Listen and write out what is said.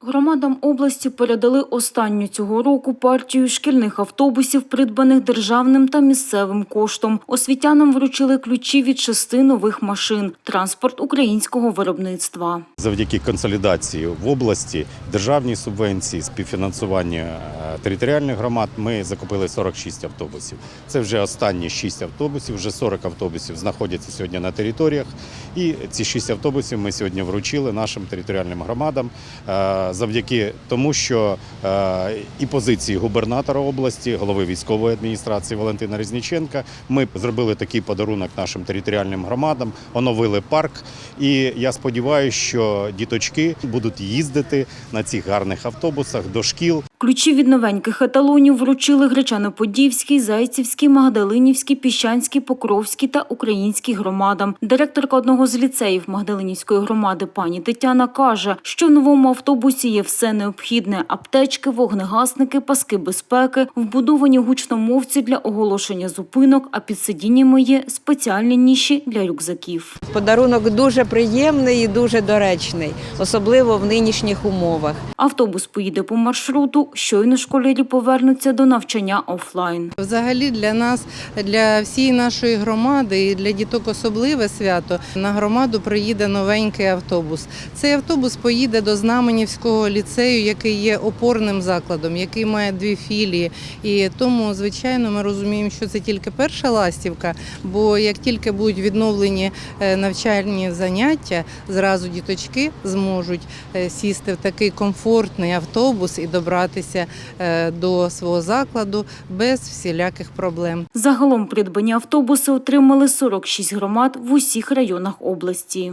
Громадам області передали останню цього року партію шкільних автобусів, придбаних державним та місцевим коштом. Освітянам вручили ключі від шести нових машин – транспорт українського виробництва. Завдяки консолідації в області, державній субвенції, співфінансування територіальних громад ми закупили 46 автобусів. Це вже останні 6 автобусів, вже 40 автобусів знаходяться сьогодні на територіях. І ці 6 автобусів ми сьогодні вручили нашим територіальним громадам е, завдяки тому, що е, і позиції губернатора області, голови військової адміністрації Валентина Різніченка, ми зробили такий подарунок нашим територіальним громадам, оновили парк. І я сподіваюся, що діточки будуть їздити на цих гарних автобусах до шкіл. Ключі від новеньких еталонів вручили Гречано-Подільській, Зайцівській, Магдалинівській, Піщанській, Покровській та Українській громадам. Директорка одного з ліцеїв Магдалинівської громади пані Тетяна каже, що в новому автобусі є все необхідне – аптечки, вогнегасники, паски безпеки, вбудовані гучномовці для оголошення зупинок, а під сидіннями є спеціальні ніші для рюкзаків. Подарунок дуже приємний і дуже доречний, особливо в нинішніх умовах. Автобус поїде по маршруту, щойно школярі повернуться до навчання офлайн. Взагалі для нас, для всієї нашої громади і для діток особливе свято. На громаду приїде новенький автобус. Цей автобус поїде до Знаменівського ліцею, який є опорним закладом, який має дві філії. І тому, звичайно, ми розуміємо, що це тільки перша ластівка. Бо як тільки будуть відновлені е, навчальні заняття, зразу діточки зможуть е, сісти в такий комфортний автобус і добратися е, до свого закладу без всіляких проблем. Загалом придбані автобуси отримали 46 громад в усіх районах області.